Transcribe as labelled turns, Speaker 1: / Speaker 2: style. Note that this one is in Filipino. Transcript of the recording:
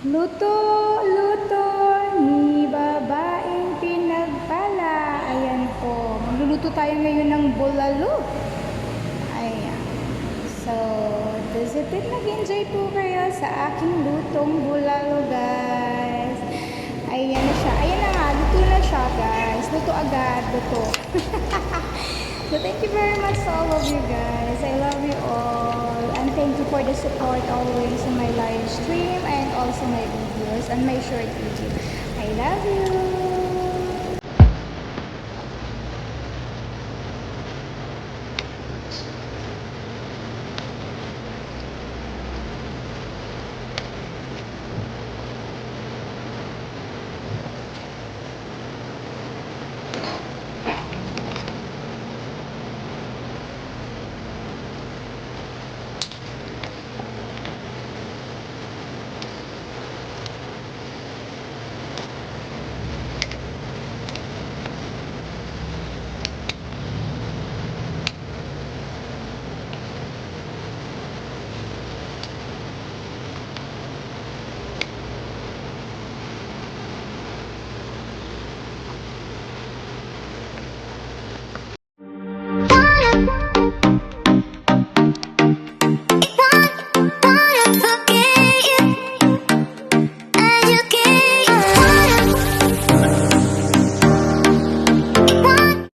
Speaker 1: Luto, luto ni babaeng pinagpala. Ayan po. Magluluto tayo ngayon ng bulalo. Ayan. So, does it think nag-enjoy po kayo sa aking lutong bulalo, guys? Ayan na siya. Ayan na nga. Luto na siya, guys. Luto agad. Luto. so, thank you very much to all of you guys. I love you all. And thank you for the support always in my life. Also my videos and my short video. I love you.